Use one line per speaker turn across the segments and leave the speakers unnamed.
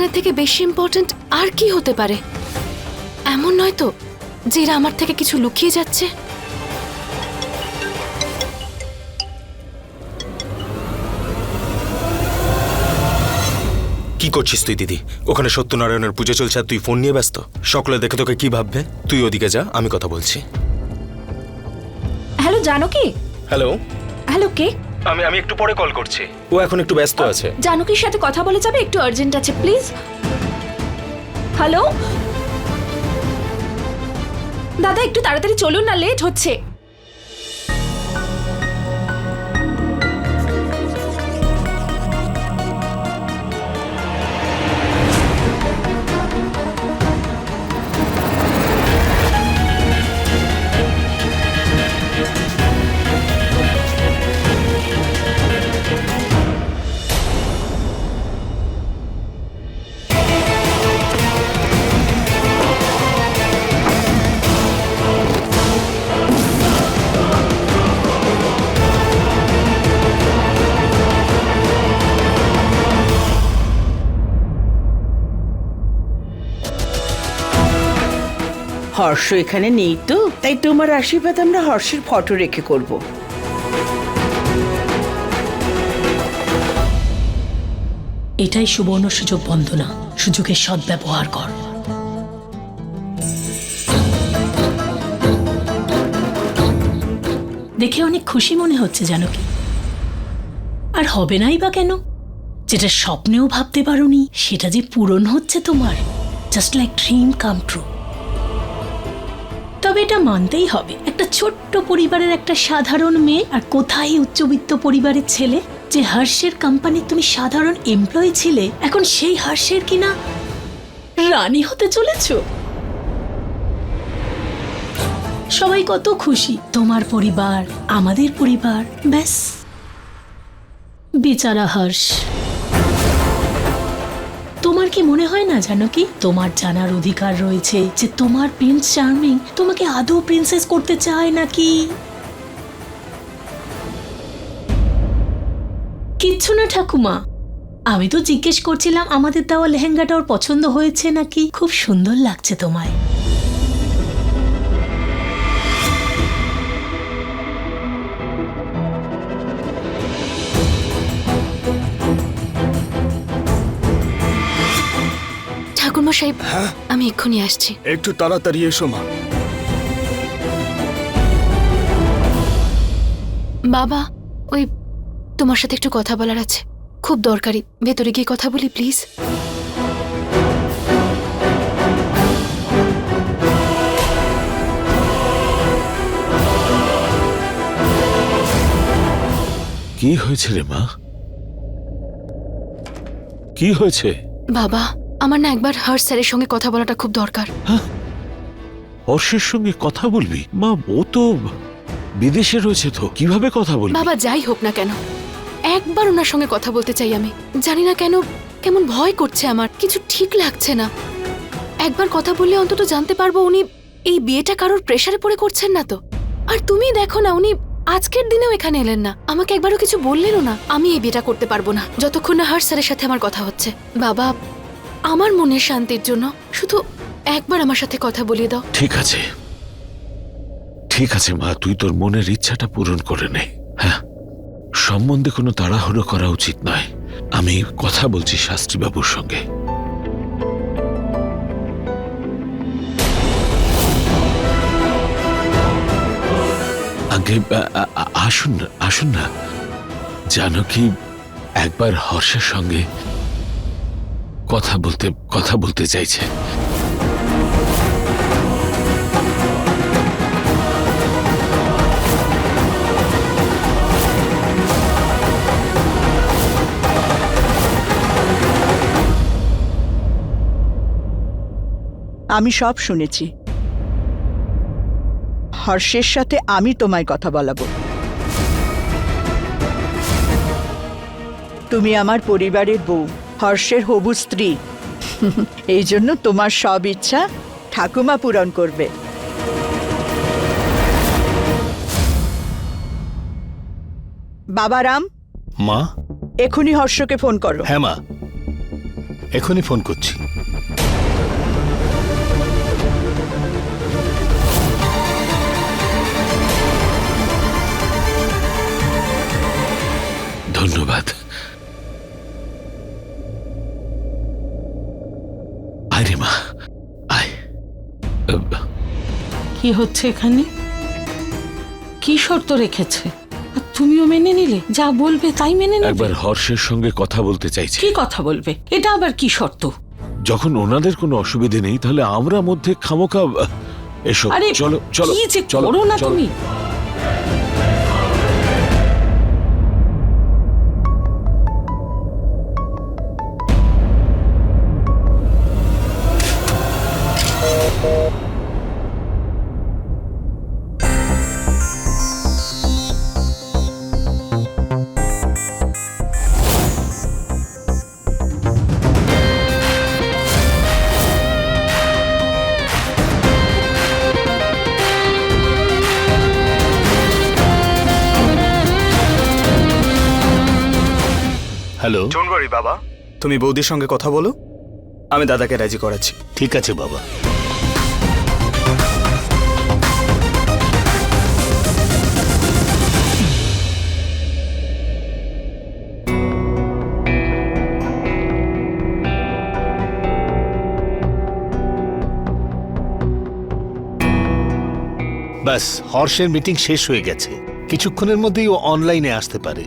রিলেশনের থেকে বেশি ইম্পর্ট্যান্ট আর কি হতে পারে? এমন নয় তো যে এরা আমার থেকে কিছু লুকিয়ে যাচ্ছে?
কি করছিস তুই দিদি? ওখানে সত্যনারায়ণের পুজো চলছে আর তুই ফোন নিয়ে ব্যস্ত। সকলে দেখে তোকে কি ভাববে? তুই ওদিকে যা আমি কথা বলছি।
হ্যালো জানো কি?
হ্যালো?
হ্যালো কে?
আমি আমি একটু পরে কল করছি। ও এখন একটু ব্যস্ত আছে।
জানুকির সাথে কথা বলে যাবে? একটু আর্জেন্ট আছে প্লিজ হ্যালো দাদা একটু তাড়াতাড়ি চলুন না লেট হচ্ছে।
হর্ষ এখানে নেই তো? তাই তোমার আশীর্বাদ আমরা হর্ষের ফটো রেখে করব।
এটাই সুবর্ণ সুযোগ বন্দনা, সুযোগের সদ্ব্যবহার কর। দেখে অনেক খুশি মনে হচ্ছে জানো কি। আর হবে নাই বা কেন? যেটা স্বপ্নেও ভাবতে পারোনি, সেটা যে পূরণ হচ্ছে তোমার। Just like dream come true তবে এটা মানতেই হবে। একটা ছোট্ট পরিবারের একটা সাধারণ মেয়ে আর কোথায় উচ্চবিত্ত পরিবারের ছেলে? যে হর্ষের কোম্পানির তুমি সাধারণ এমপ্লয়ি ছিলে, এখন সেই হর্ষের কিনা রানী হতে চলেছো? সবাই কত খুশি, তোমার পরিবার, আমাদের পরিবার, ব্যাস। বেচারা হর্ষ। কি মনে হয় না জানো কি? তোমার জানার অধিকার রয়েছে যে তোমার প্রিন্স চার্মিং তোমাকে আদৌ প্রিন্সেস করতে চায় নাকি? কিচ্ছু না ঠাকুমা। আমি তো জিজ্ঞেস করছিলাম আমাদের দেওয়া লেহেঙ্গাটা ওর পছন্দ হয়েছে নাকি? খুব সুন্দর লাগছে তোমায়।
ঠাকুরমশাই আমি এক্ষুনি আসছি।
একটু তাড়াতাড়ি এসো মা।
বাবা ওই তোমার সাথে একটু কথা বলার আছে। খুব দরকারি। ভেতরে গিয়ে কথা বলি প্লিজ।
কি হয়েছে রে মা? কি হয়েছে?
বাবা আমার না একবার হর্ষ স্যারের সঙ্গে কথা বলাটা খুব দরকার।
হর্ষের সঙ্গে কথা বলবি? মা ও তো বিদেশে রয়েছে তো কীভাবে কথা বলবি?
বাবা যাই হোক না কেন। একবার ওনার সঙ্গে কথা বলতে চাই আমি। জানি না কেন কেমন ভয় করছে আমার কিছু ঠিক লাগছে না। একবার কথা বললে অন্তত জানতে পারব উনি এই বিয়েটা কারোর প্রেশারে পড়ে করছেন না তো। আর তুমি দেখো না উনি আজকের দিনেও এখানে এলেন না। আমাকে একবারও কিছু বললেনও না। আমি এই বিয়েটা করতে পারব না। যতক্ষণ না হার স্যারের সাথে আমার কথা হচ্ছে। বাবা আমার মনের শান্তির জন্য শুধু একবার আমার সাথে কথা বলিয়ে দাও।
ঠিক আছে। ঠিক আছে, মা, তুই তোর মনের ইচ্ছাটা পূরণ করে নে। হ্যাঁ সম্বন্ধে কোনো তাড়াহুড়ো করা উচিত নয়। আমি কথা বলছি শাস্ত্রীবাবুর সঙ্গে। আগে আসুন আসুন না। জানো কি, একবার হর্ষের সঙ্গে কথা বলতে কথা বলতে চাইছে।
আমি সব শুনেছি। হর্ষের সাথে আমি তোমায় কথা বলাবো। তুমি আমার পরিবারের বউ। হর্ষের হবু স্ত্রী। এই জন্য তোমার সব ইচ্ছা ঠাকুমা পূরণ করবে। বাবা রাম
মা?
এখনই হর্ষকে ফোন করো।
হ্যাঁ মা।
এখনই ফোন করছি।
ধন্যবাদ।
কি হচ্ছে এখানে? কি শর্ত রেখেছে? আর তুমিও মেনে নিলে যা বলবে তাই মেনে নেবে।
একবার হর্ষের সঙ্গে কথা বলতে চাইছি।
কি কথা বলবে? এটা আবার কি শর্ত?
যখন ওনাদের কোনো অসুবিধে নেই তাহলে আমরা মধ্যে খামোকা এসো।
আরে
চলো চলো
কি যে
চলো
করো না। তুমি।
হ্যালো।
চুনবাড়ি বাবা। তুমি বৌদির সঙ্গে কথা বলো আমি দাদাকে রাজি করাচ্ছি।
ঠিক আছে বাবা। ব্যাস হর্ষের মিটিং শেষ হয়ে গেছে। কিছুক্ষণের মধ্যেই ও অনলাইনে আসতে পারে।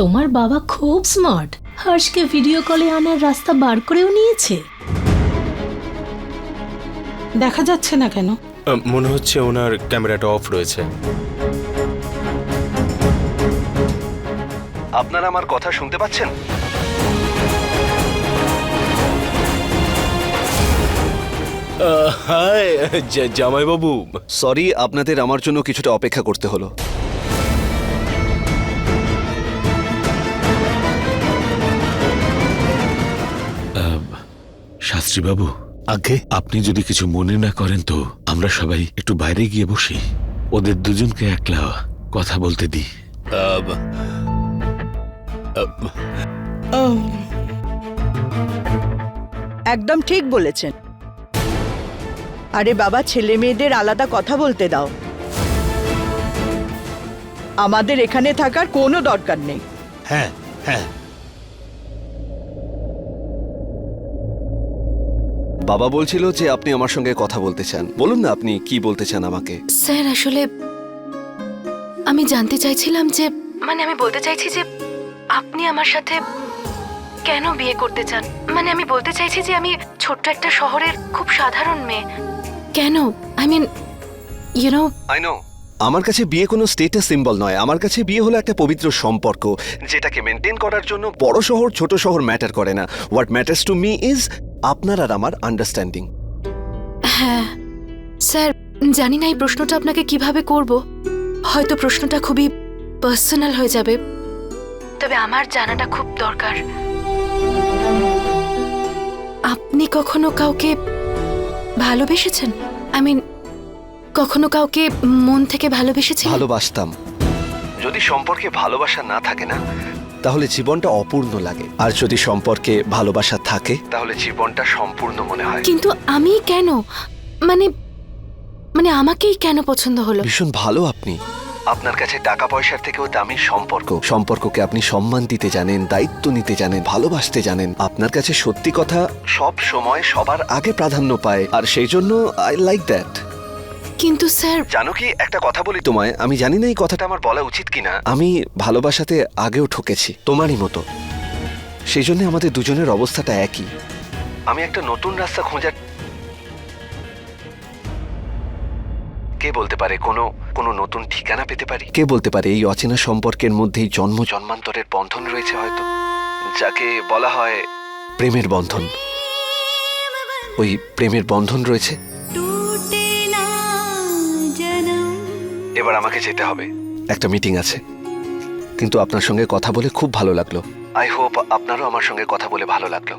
তোমার বাবা খুব স্মার্ট হর্ষকে ভিডিও কলে আনার রাস্তা বার করেও নিয়েছে। দেখা যাচ্ছে না কেন?
মনে হচ্ছে ওনার ক্যামেরাটা অফ রয়েছে।
আপনারা আমার কথা শুনতে পাচ্ছেন?
হাই জামাইবাবু।
সরি আপনাদের আমার জন্য কিছুটা অপেক্ষা করতে হলো।
শাস্ত্রী বাবু
আগে
আপনি যদি কিছু মনে না করেন তো আমরা সবাই একটু বাইরে গিয়ে বসি। ওদের দুজনকে একলা কথা বলতে দিই।
একদম ঠিক বলেছেন। আরে বাবা ছেলে মেয়েদের আলাদা কথা বলতে দাও। আমাদের এখানে থাকার কোনো দরকার নেই।
হ্যাঁ হ্যাঁ।
বাবা বলছিল যে আপনি আমার সঙ্গে কথা বলতে চান। বলুন না আপনি কি বলতে চান আমাকে।
স্যার আসলে আমি জানতে চাইছিলাম যে মানে আমি বলতে চাইছি যে আপনি আমার সাথে কেন বিয়ে করতে চান? মানে আমি বলতে চাইছি যে আমি ছোট্ট একটা শহরের খুব সাধারণ মেয়ে। কেন? I mean you know
I know আমার কাছে বিয়ে কোনো স্টেটাস সিম্বল নয়। আমার কাছে বিয়ে হলো একটা পবিত্র সম্পর্ক যেটাকে মেনটেন করার জন্য বড় শহর ছোট শহর ম্যাটার করে না। What matters to me is আপনার আর আমার আন্ডারস্ট্যান্ডিং
হ্যাঁ স্যার জানি না এই প্রশ্নটা আপনাকে কীভাবে করব। হয়তো প্রশ্নটা খুবই পার্সোনাল হয়ে যাবে। তবে আমার জানাটা খুব দরকার। আপনি কখনো কাউকে ভালোবেসেছেন? আই মিন কখনো কাউকে মন থেকে ভালোবেসেছেন?
ভালোবাসতাম। যদি সম্পর্কে ভালোবাসা না থাকে না তাহলে জীবনটা অপূর্ণ লাগে। আর যদি সম্পর্কে ভালোবাসা থাকে তাহলে জীবনটা সম্পূর্ণ মনে হয়।
কিন্তু আমি কেন? মানে মানে আমাকেই কেন পছন্দ হলো?
ভীষণ ভালো আপনি। আপনার কাছে টাকা পয়সার থেকেও দামি সম্পর্ক। সম্পর্ককে আপনি সম্মান দিতে জানেন দায়িত্ব নিতে জানেন ভালোবাসতে জানেন। আপনার কাছে সত্যি কথা সব সময় সবার আগে প্রাধান্য পায়। আর সেই জন্য আই লাইক দ্যাট
কিন্তু স্যার
জানো কি? একটা কথা বলি তোমায়। আমি জানি না এই কথাটা আমার বলা উচিত কিনা। আমি ভালোবাসাতে আগেও ঠকেছি, তোমারই মতো। সেই জন্য আমাদের দুজনের অবস্থাটা একই। আমি একটা নতুন রাস্তা খোঁজার কে বলতে পারে কোনো কোনো নতুন ঠিকানা পেতে পারি? কে বলতে পারে এই অচেনা সম্পর্কের মধ্যেই জন্ম জন্মান্তরের বন্ধন রয়েছে হয়তো? যাকে বলা হয় প্রেমের বন্ধন। ওই প্রেমের বন্ধন রয়েছে? এবার আমাকে যেতে হবে। একটা মিটিং আছে। কিন্তু আপনার সঙ্গে কথা বলে খুব ভালো লাগল। আই হোপ আপনারও আমার সঙ্গে কথা বলে ভালো লাগল।